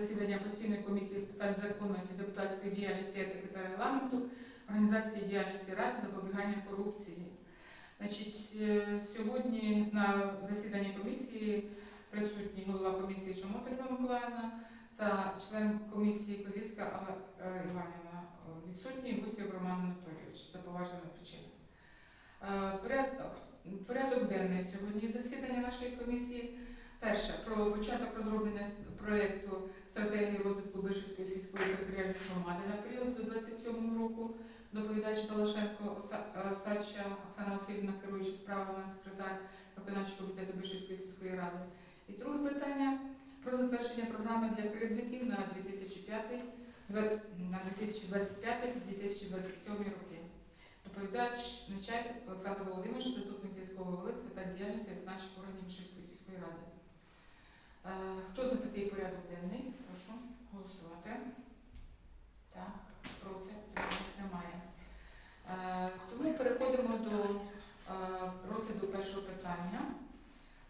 засідання постійної комісії з питань законності, депутатської діяльності, етики та регламенту, організації діяльності рад, запобігання корупції. Значить, е, сьогодні на засіданні комісії присутній голова комісії Любов Миколаївна та член комісії Козівська Алла е, Іванівна Е, відсутній Гусєв Роман Анатолійович за поважними причинами. Порядок денний сьогодні засідання нашої комісії. Перше про початок розроблення проєкту стратегії розвитку Вишівської сільської територіальної громади на період до 27 року. Доповідач Балашенко е, Сача Оксана Васильівна, керуюча справами секретар виконавчого комітету Вишівської сільської ради. І друге питання про затвердження програми для кривдників на 2005 два- на 2025-2027 роки. Доповідач начальник Олександр Володимирович, заступник сільського голови з питань діяльності виконавчих органів Вишівської сільської ради. Е, Хто за порядок денний? Прошу голосувати. Так, проти, утримались немає. Е, Тому переходимо до е, розгляду першого питання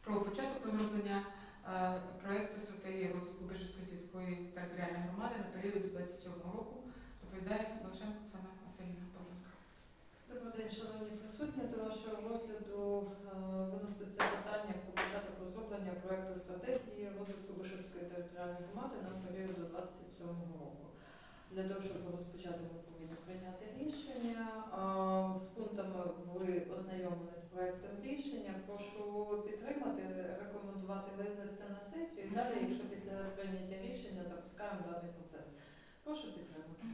про початок розроблення проекту стратегії розвитку Бежівської сільської територіальної громади на період до 27 року. Доповідає Волошенко Оксана Васильівна. Добрий день, шановні присутні. До вашого розгляду е, виноситься питання про початок розроблення проекту стратегії розвитку Вишівської територіальної громади на період до 27 року. Для того, щоб розпочати, повинні прийняти рішення. З пунктами ви ознайомлені з проектом рішення. Прошу підтримати, рекомендувати винести на сесію. І далі, якщо після прийняття рішення запускаємо даний процес. Прошу підтримати.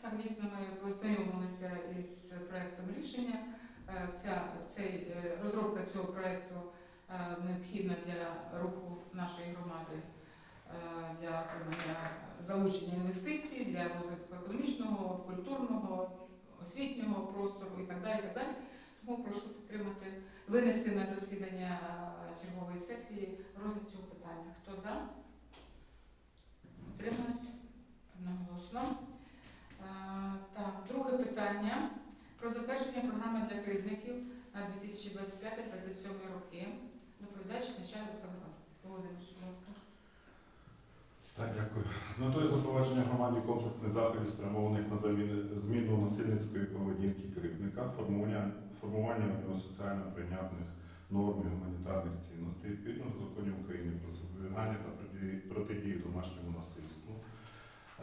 Так, дійсно, ми познайомилися із проектом рішення. Е, Ця, цей, е, розробка цього проекту е, необхідна для руху нашої громади для отримання залучення інвестицій, для розвитку економічного, культурного, освітнього простору і так далі. Так далі. Тому прошу підтримати, винести на засідання е, чергової сесії розгляд цього питання. Хто за? Утрималась? Одноголосно. Е, Так, друге питання про затвердження програми для кривдників на 2025-2027 роки. Доповідач метою запровадження громаді комплексних заходів, спрямованих на зміну насильницької поведінки керівника, формування, формування соціально прийнятних норм і гуманітарних цінностей, відповідно до законів України про запобігання та проти- протидію домашньому насильству,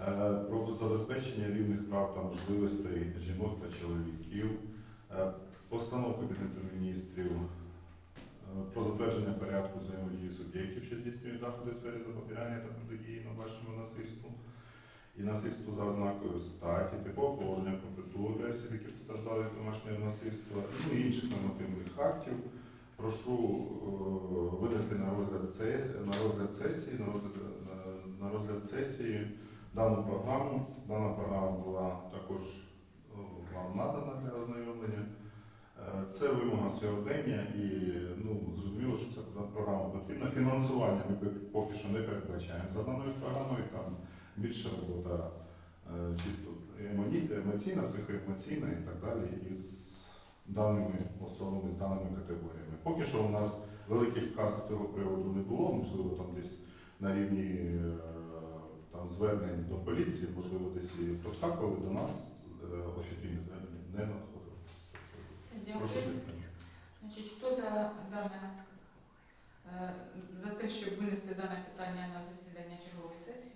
е, про забезпечення рівних прав та можливостей жінок та чоловіків, е, постанов Кабінету міністрів про затвердження порядку взаємодії суб'єктів, що здійснюють заходи в сфері запобігання та протидії домашньому насильству і насильству за ознакою статі, типового положення про притулок для осіб, які постраждали від домашнього насильства, ну і інших нормативних актів. Прошу е, винести на розгляд, се- на розгляд сесії, на розгляд, на- розгляд сесії дану програму. Дана програма була також е, вам надана для ознайомлення. Е, Це вимога сьогодення і зрозуміло, що ця програма потрібна. Фінансування ми поки що не передбачаємо за даною програмою. Там більше робота е, чисто емоційна, психоемоційна і так далі із даними особами, з даними категоріями. Поки що у нас великих сказ з цього приводу не було, можливо, там десь на рівні е, там, звернень до поліції, можливо, десь і проскакували до нас е, офіційні звернення не надходили. Все, Прошу дане е, за те, щоб винести дане питання на засідання чергової сесії.